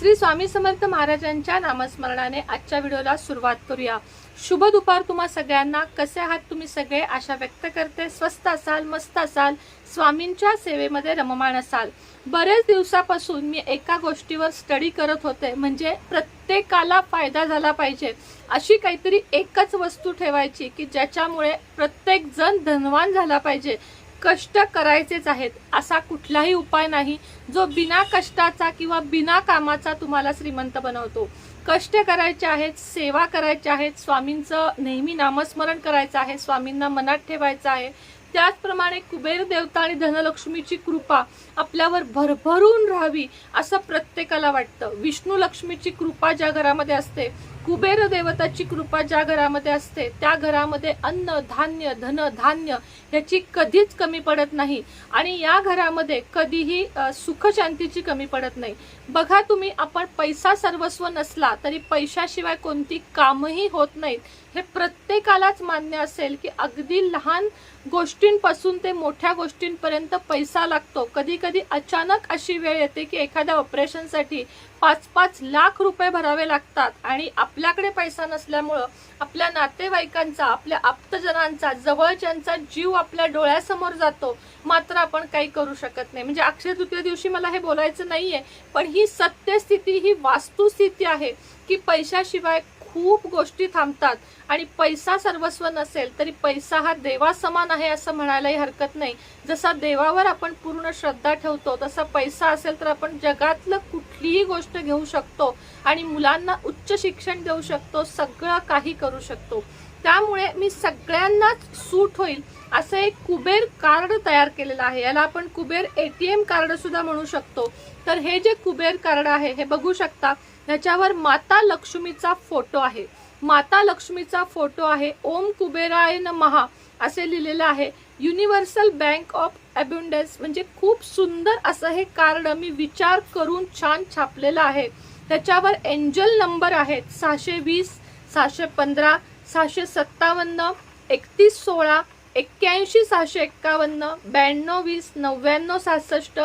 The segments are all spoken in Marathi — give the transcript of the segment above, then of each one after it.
श्री स्वामी समर्थ महाराजांच्या नामस्मरणाने आजच्या व्हिडिओला सुरुवात करूया. शुभ दुपार तुम्हा सगळ्यांना. कसे आहात तुम्ही सगळे? आशा व्यक्त करते. स्वस्त असाल मस्त असाल स्वामींच्या सेवेमध्ये रममाण असाल. बरेच दिवसापासून मी एका गोष्टीवर स्टडी करत होते. म्हणजे प्रत्येकाला फायदा झाला पाहिजे. अशी काहीतरी एकच वस्तू ठेवायची की ज्याच्यामुळे प्रत्येक जण धनवान झाला पाहिजे. कष्ट करायचेच आहेत असा कुठलाही उपाय नाही जो बिना कष्टाचा किंवा बिना कामाचा तुम्हाला श्रीमंत बनवतो. कष्ट करायचे आहेत सेवा करायच्या आहेत स्वामींचं नेहमी नामस्मरण करायचं आहे स्वामींना मनात ठेवायचं आहे. त्याचप्रमाणे कुबेर देवता आणि धनलक्ष्मीची कृपा आपल्यावर भरभरून राहावी असं प्रत्येकाला वाटतं. विष्णू लक्ष्मीची कृपा ज्या घरामध्ये असते कुबेर देवताची कृपा ज्या घरामध्ये असते त्या घरामध्ये अन्न धान्य धन धान्य ह्याची कधीच कमी पडत नाही. आणि या घरामध्ये कधीही सुखशांतीची कमी पडत नाही. बघा तुम्ही आपण पैसा सर्वस्व नसला तरी पैशाशिवाय कोणती कामही होत नाहीत. हे प्रत्येकालाच मान्य असेल की अगदी लहान गोष्टींपासून ते मोठ्या गोष्टींपर्यंत पैसा लागतो. कधी कधी अचानक अशी वेळ येते की एखाद्या ऑपरेशनसाठी पाच पाच लाख रुपये भरावे लागतात आणि आपल्याकडे पैसा नसल्यामुळं आपल्या नातेवाईकांचा आपल्या आप्तजनांचा जवळच्यांचा जीव आपल्या डोळ्यासमोर जातो. मात्र आपण काही करू शकत नाही. म्हणजे अक्षय तृतीय दिवशी मला हे बोलायचं नाहीये पण ही सत्यस्थिती ही वास्तुस्थिती आहे की पैशाशिवाय खूप गोष्टी थांबतात. आणि पैसा सर्वस्व नसेल तरी पैसा हा देवासमान आहे असं म्हणायलाही हरकत नाही. जसा देवावर आपण पूर्ण श्रद्धा ठेवतो तसा पैसा असेल तर आपण जगातलं कुठलीही गोष्ट घेऊ शकतो आणि मुलांना उच्च शिक्षण देऊ शकतो सगळं काही करू शकतो. त्यामुळे मी सगळ्यांनाच सूट होईल. असं एक कुबेर कार्ड तयार केलेलं आहे. याला आपण कुबेर एटीएम कार्ड सुद्धा म्हणू शकतो. तर हे जे कुबेर कार्ड आहे हे बघू शकता ह्याच्यावर माता लक्ष्मीचा फोटो आहे. माता लक्ष्मीचा फोटो आहे. ओम कुबेराय महा असे लिहिलेलं आहे. युनिव्हर्सल बँक ऑफ अब्युंडन्स म्हणजे खूप सुंदर असं हे कार्ड मी विचार करून छान छापलेलं आहे. त्याच्यावर एंजल नंबर आहेत सहाशे वीस सहाशे पंधरा सहाशे सत्तावन्न एकतीस सोळा एक्क्याऐंशी सहाशे एक्कावन्न ब्याण्णव वीस नव्याण्णव सहासष्ट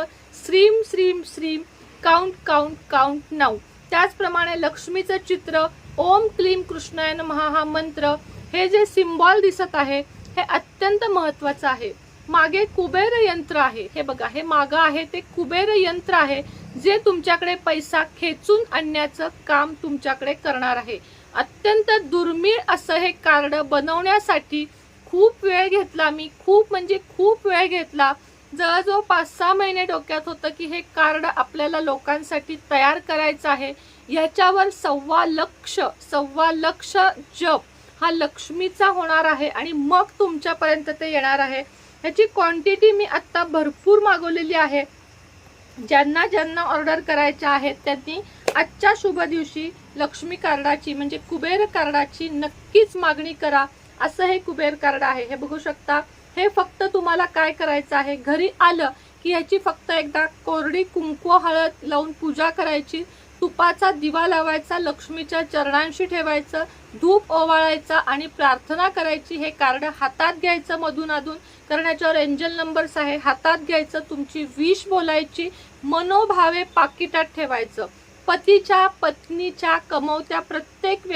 श्रीम श्रीम श्रीम काउंट काउंट काउंट नऊ. त्याचप्रमाणे लक्ष्मीचं चित्र ओम क्लीम कृष्णायन महा हा मंत्र हे जे सिम्बॉल दिसत आहे हे अत्यंत महत्वाचं आहे. मागे कुबेर यंत्र आहे. हे बघा हे मागं आहे ते कुबेर यंत्र आहे जे तुमच्याकडे पैसा खेचून आणण्याचं काम तुमच्याकडे करणार आहे. अत्यंत दुर्मिळ असं हे कार्ड बनवण्यासाठी खूप वेळ घेतला मी खूप म्हणजे खूप वेळ घेतला. जवळजवळ पाच सहा महिने डोक्यात होतं की हे कार्ड आपल्याला लोकांसाठी तयार करायचं आहे. ह्याच्यावर सव्वा लक्ष सव्वा लक्ष जप हा लक्ष्मीचा होणार आहे आणि मग तुमच्यापर्यंत ते येणार आहे. ह्याची क्वांटिटी मी आत्ता भरपूर मागवलेली आहे. ज्यांना ज्यांना ऑर्डर करायच्या आहेत त्यांनी आजच्या शुभ दिवशी लक्ष्मी कार्डाची म्हणजे कुबेर कार्डाची नक्कीच मागणी करा. असं हे कुबेर कार्ड आहे. हे बघू शकता हे फक्त तुम्हाला काय करायचं आहे? घरी आलं की याची फक्त एकदा कोरडी कुंकू हळद लावून पूजा करायची तुपाचा दिवा लावायचा लक्ष्मीच्या चरणांशी ठेवायचं धूप ओवाळायचा आणि प्रार्थना करायची हे कार्ड हातात घ्यायचं मधून अधून. कारण याच्यावर एंजल नंबर्स आहे. हातात घ्यायचं तुमची विष बोलायची मनोभावे पाकिटात ठेवायचं. पतीच्या पत्नीच्या कमवत्या प्रत्येक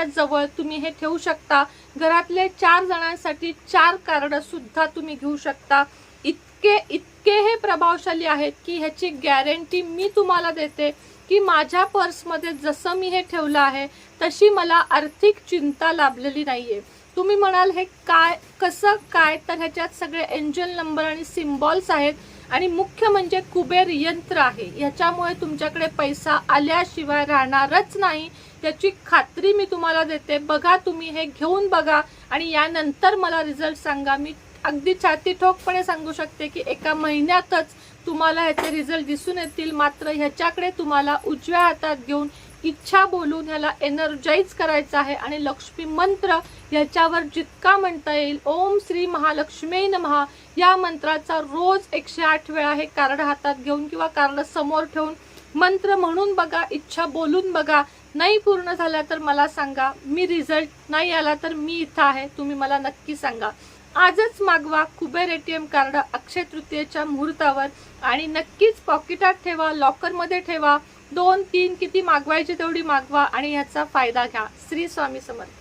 व्यक्तीच्या जवळ तुम्ही हे ठेवू शकता. घरातले चार जणांसाठी चार कार्ड सुद्धा तुम्ही घेऊ शकता. इतके इतके हे प्रभावशाली आहेत की ह्याची गॅरंटी मी तुम्हाला देते की माझ्या पर्समध्ये जसं मी हे ठेवलं आहे तशी मला आर्थिक चिंता लाभलेली नाही आहे तुम्ही म्हणाल हे काय कसं काय? तर ह्याच्यात सगळे एंजल नंबर आणि सिम्बॉल्स आहेत. आणि मुख्य म्हणजे कुबेर यंत्र आहे. ह्याच्यामुळे तुमच्याकडे पैसा आल्याशिवाय राहणारच नाही. याची खात्री मी तुम्हाला देते. बघा तुम्ही हे घेऊन बघा. आणि यानंतर मला रिझल्ट सांगा. मी अगदी छाती ठोकपणे सांगू शकते की एका महिन्यातच तुम्हाला ह्याचे रिझल्ट दिसून येतील. मात्र ह्याच्याकडे तुम्हाला उजव्या हातात घेऊन इच्छा बोलून ह्याला एनर्जाईज करायचं आहे आणि लक्ष्मी मंत्र ह्याच्यावर जितका म्हणता येईल ओम श्री महालक्ष्मी नमहा या मंत्राचा रोज एकशे आठ वेळा हे कार्ड हातात घेऊन किंवा कार्ड समोर ठेवून मंत्र म्हणून बघा इच्छा बोलून बघा. नाही पूर्ण झाल्या तर मला सांगा मी रिझल्ट नाही आला तर मी इथं आहे तुम्ही मला नक्की सांगा. आजच मागवा कुबेर एटीएम कार्ड अक्षय तृतीयेच्या मुहूर्तावर आणि नक्कीच पॉकेटात ठेवा लॉकरमध्ये ठेवा. दोन तीन किती मागवायची तेवढी मागवा आणि याचा फायदा घ्या. श्री स्वामी समर्थ.